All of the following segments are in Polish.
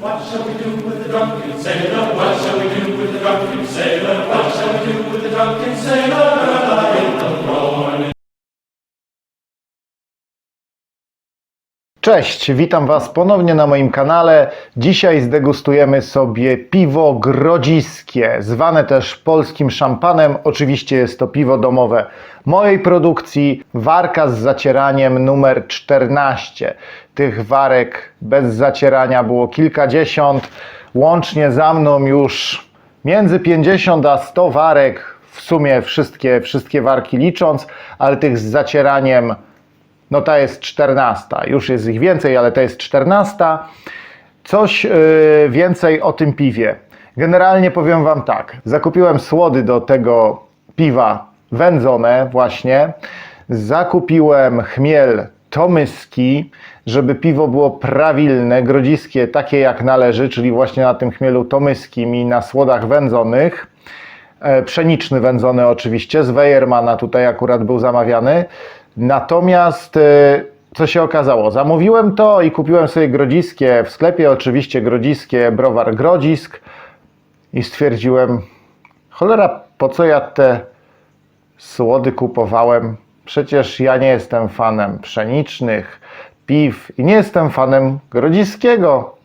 What shall we do with the drunken sailor? What shall we do with the drunken sailor? What shall we do with the drunken sailor Cześć, witam Was ponownie na moim kanale. Dzisiaj zdegustujemy sobie piwo grodziskie, zwane też polskim szampanem. Oczywiście jest to piwo domowe mojej produkcji. Warka z zacieraniem numer 14. Tych warek bez zacierania było kilkadziesiąt. Łącznie za mną już między 50 a 100 warek, w sumie wszystkie, wszystkie warki licząc, ale tych z zacieraniem no ta jest 14. Już jest ich więcej, ale to jest 14. Coś yy, więcej o tym piwie. Generalnie powiem Wam tak. Zakupiłem słody do tego piwa wędzone właśnie. Zakupiłem chmiel tomyski, żeby piwo było prawilne, grodziskie, takie jak należy, czyli właśnie na tym chmielu tomyskim i na słodach wędzonych. E, pszeniczny wędzony oczywiście, z Wejermana tutaj akurat był zamawiany. Natomiast e, co się okazało? Zamówiłem to i kupiłem sobie grodziskie w sklepie, oczywiście grodziskie, browar Grodzisk i stwierdziłem, cholera, po co ja te słody kupowałem? Przecież ja nie jestem fanem pszenicznych, piw i nie jestem fanem grodziskiego.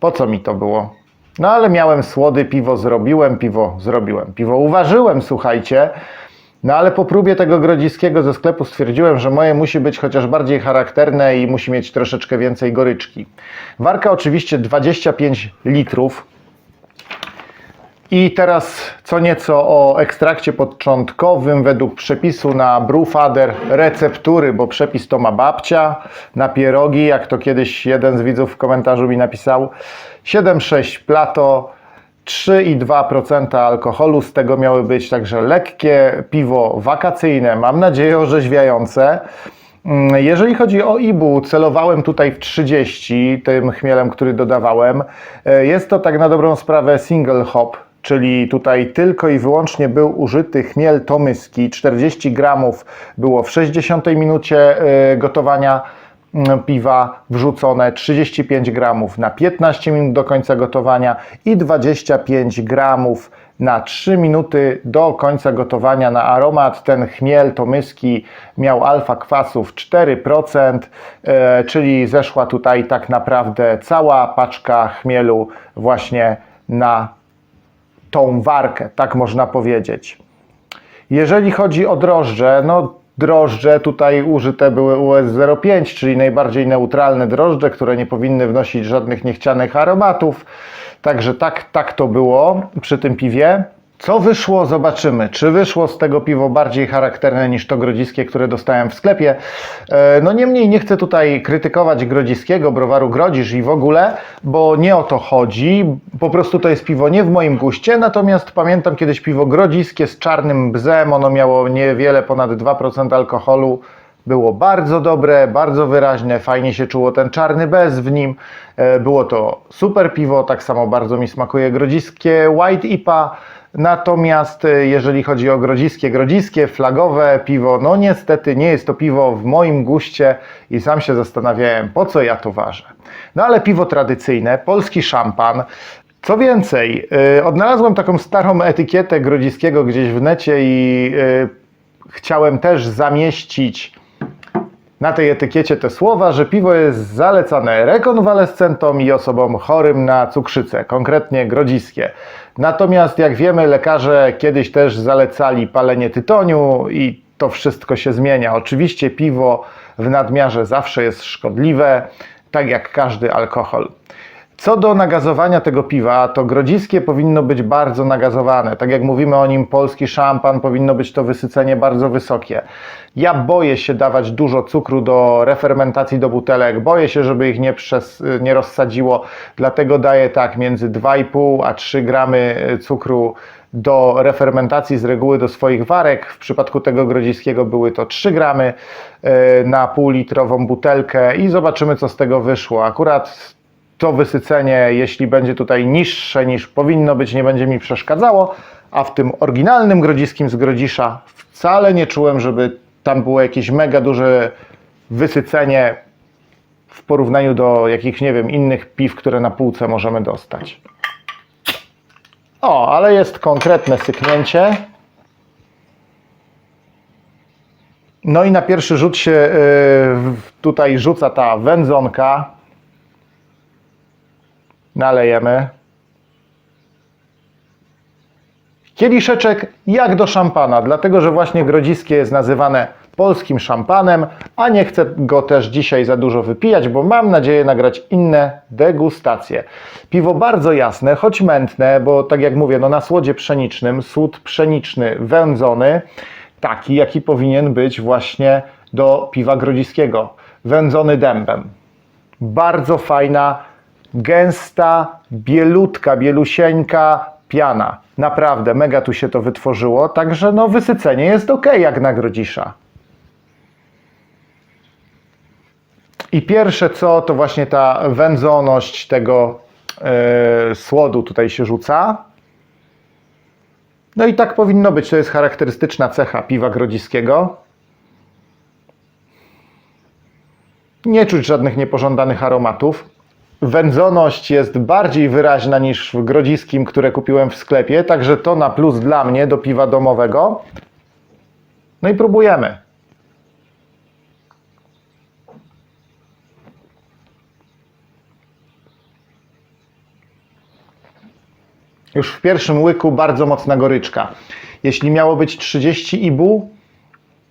Po co mi to było? No ale miałem słody, piwo zrobiłem, piwo zrobiłem, piwo uważyłem, słuchajcie. No ale po próbie tego grodziskiego ze sklepu stwierdziłem, że moje musi być chociaż bardziej charakterne i musi mieć troszeczkę więcej goryczki. Warka oczywiście 25 litrów. I teraz co nieco o ekstrakcie początkowym według przepisu na Brewfather receptury, bo przepis to ma babcia na pierogi, jak to kiedyś jeden z widzów w komentarzu mi napisał. 7,6 plato, 3,2% alkoholu, z tego miały być także lekkie piwo wakacyjne, mam nadzieję orzeźwiające. Mm, Jeżeli chodzi o IBU, celowałem tutaj w 30, tym chmielem, który dodawałem. E, Jest to tak na dobrą sprawę single hop, czyli tutaj tylko i wyłącznie był użyty chmiel tomyski. 40 gramów było w 60 minucie e, gotowania piwa wrzucone, 35 gramów na 15 minut do końca gotowania i 25 gramów na 3 minuty do końca gotowania na aromat. Ten chmiel tomyski miał alfa kwasów 4%, e, czyli zeszła tutaj tak naprawdę cała paczka chmielu właśnie na tą warkę, tak można powiedzieć. Jeżeli chodzi o drożdże, no drożdże tutaj użyte były US05, czyli najbardziej neutralne drożdże, które nie powinny wnosić żadnych niechcianych aromatów. Także tak, tak to było przy tym piwie. Co wyszło, zobaczymy. Czy wyszło z tego piwo bardziej charakterne niż to grodziskie, które dostałem w sklepie? E, No niemniej nie chcę tutaj krytykować grodziskiego, browaru Grodzisz i w ogóle, bo nie o to chodzi. Po prostu to jest piwo nie w moim guście, natomiast pamiętam kiedyś piwo grodziskie z czarnym bzem, ono miało niewiele ponad 2% alkoholu. Było bardzo dobre, bardzo wyraźne, fajnie się czuło ten czarny bez w nim. E, Było to super piwo, tak samo bardzo mi smakuje grodziskie White IPA. Natomiast e, jeżeli chodzi o grodziskie, grodziskie, flagowe piwo, no niestety nie jest to piwo w moim guście i sam się zastanawiałem, po co ja to ważę. No ale piwo tradycyjne, polski szampan. Co więcej, e, odnalazłem taką starą etykietę grodziskiego gdzieś w necie i e, chciałem też zamieścić na tej etykiecie te słowa, że piwo jest zalecane rekonwalescentom i osobom chorym na cukrzycę, konkretnie grodziskie. Natomiast jak wiemy, lekarze kiedyś też zalecali palenie tytoniu i to wszystko się zmienia. Oczywiście piwo w nadmiarze zawsze jest szkodliwe, tak jak każdy alkohol. Co do nagazowania tego piwa, to grodziskie powinno być bardzo nagazowane. Tak jak mówimy o nim polski szampan, powinno być to wysycenie bardzo wysokie. Ja boję się dawać dużo cukru do refermentacji do butelek, boję się, żeby ich nie, przez, nie rozsadziło, dlatego daję tak między 2,5 a 3 gramy cukru do refermentacji z reguły do swoich warek. W przypadku tego grodziskiego były to 3 gramy e, na półlitrową butelkę i zobaczymy co z tego wyszło. Akurat to wysycenie, jeśli będzie tutaj niższe niż powinno być, nie będzie mi przeszkadzało, a w tym oryginalnym grodziskim z Grodzisza wcale nie czułem, żeby tam było jakieś mega duże wysycenie w porównaniu do jakichś, nie wiem, innych piw, które na półce możemy dostać. O, ale jest konkretne syknięcie. No i na pierwszy rzut się y, w- tutaj rzuca ta wędzonka. Nalejemy. Kieliszeczek jak do szampana, dlatego że właśnie grodziskie jest nazywane polskim szampanem, a nie chcę go też dzisiaj za dużo wypijać, bo mam nadzieję nagrać inne degustacje. Piwo bardzo jasne, choć mętne, bo tak jak mówię, no na słodzie pszenicznym, słód pszeniczny wędzony, taki jaki powinien być właśnie do piwa grodziskiego, wędzony dębem. Bardzo fajna, gęsta, bielutka, bielusieńka piana. Naprawdę, mega tu się to wytworzyło, także no wysycenie jest ok jak na grodzisza. I pierwsze co, to właśnie ta wędzoność tego e, słodu tutaj się rzuca. No i tak powinno być, to jest charakterystyczna cecha piwa grodziskiego. Nie czuć żadnych niepożądanych aromatów. Wędzoność jest bardziej wyraźna niż w grodziskim, które kupiłem w sklepie, także to na plus dla mnie do piwa domowego. No i próbujemy. Już w pierwszym łyku bardzo mocna goryczka. Jeśli miało być 30 ibu,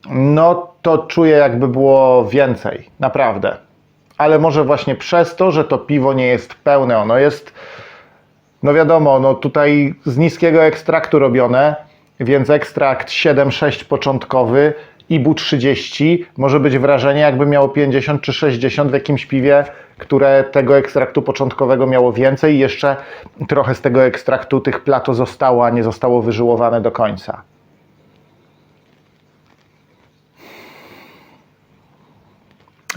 no to czuję jakby było więcej, naprawdę. Ale może właśnie przez to, że to piwo nie jest pełne, ono jest, no wiadomo, no tutaj z niskiego ekstraktu robione, więc ekstrakt 7-6 początkowy, IBU 30, może być wrażenie jakby miało 50 czy 60 w jakimś piwie, które tego ekstraktu początkowego miało więcej i jeszcze trochę z tego ekstraktu tych plato zostało, a nie zostało wyżyłowane do końca.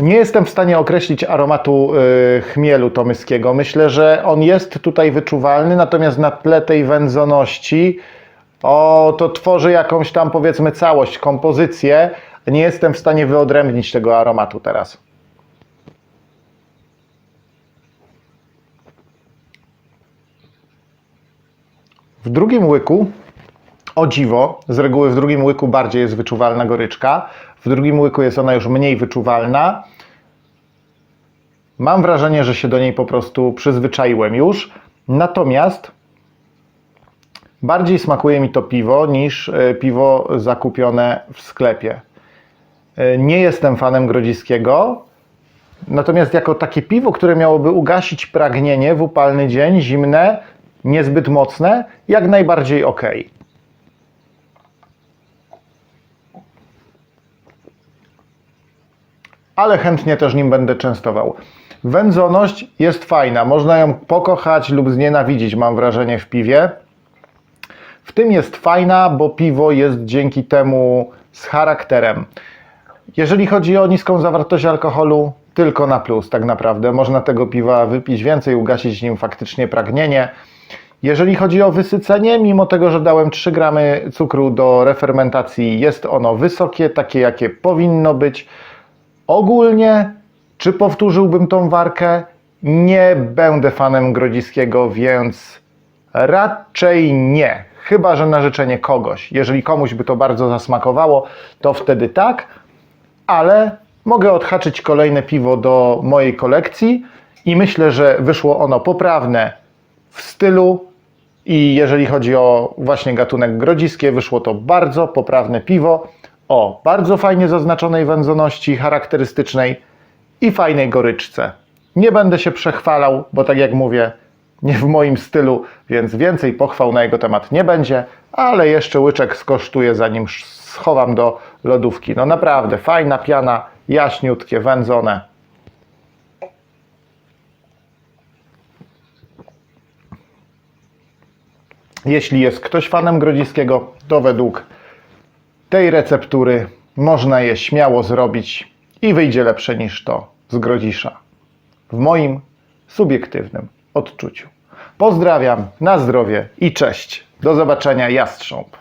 Nie jestem w stanie określić aromatu y, chmielu tomyskiego. Myślę, że on jest tutaj wyczuwalny, natomiast na tle tej wędzoności o, to tworzy jakąś tam powiedzmy całość, kompozycję. Nie jestem w stanie wyodrębnić tego aromatu teraz. W drugim łyku, o dziwo, z reguły w drugim łyku bardziej jest wyczuwalna goryczka, w drugim łyku jest ona już mniej wyczuwalna. Mam wrażenie, że się do niej po prostu przyzwyczaiłem już. Natomiast bardziej smakuje mi to piwo niż e, piwo zakupione w sklepie. E, Nie jestem fanem grodziskiego, natomiast jako takie piwo, które miałoby ugasić pragnienie w upalny dzień, zimne, niezbyt mocne, jak najbardziej ok. Ale chętnie też nim będę częstował. Wędzoność jest fajna, można ją pokochać lub znienawidzić, mam wrażenie, w piwie. W tym jest fajna, bo piwo jest dzięki temu z charakterem. Jeżeli chodzi o niską zawartość alkoholu, tylko na plus tak naprawdę. Można tego piwa wypić więcej, ugasić nim faktycznie pragnienie. Jeżeli chodzi o wysycenie, mimo tego, że dałem 3 gramy cukru do refermentacji, jest ono wysokie, takie jakie powinno być. Ogólnie, czy powtórzyłbym tą warkę? Nie będę fanem Grodziskiego, więc raczej nie. Chyba, że na życzenie kogoś. Jeżeli komuś by to bardzo zasmakowało, to wtedy tak, ale mogę odhaczyć kolejne piwo do mojej kolekcji i myślę, że wyszło ono poprawne w stylu i jeżeli chodzi o właśnie gatunek grodziskie, wyszło to bardzo poprawne piwo o bardzo fajnie zaznaczonej wędzoności charakterystycznej i fajnej goryczce. Nie będę się przechwalał, bo tak jak mówię, nie w moim stylu, więc więcej pochwał na jego temat nie będzie, ale jeszcze łyczek skosztuję zanim schowam do lodówki. No naprawdę, fajna piana, jaśniutkie, wędzone. Jeśli jest ktoś fanem Grodziskiego, to według tej receptury można je śmiało zrobić i wyjdzie lepsze niż to z Grodzisza. W moim subiektywnym odczuciu. Pozdrawiam, na zdrowie i cześć. Do zobaczenia, Jastrząb.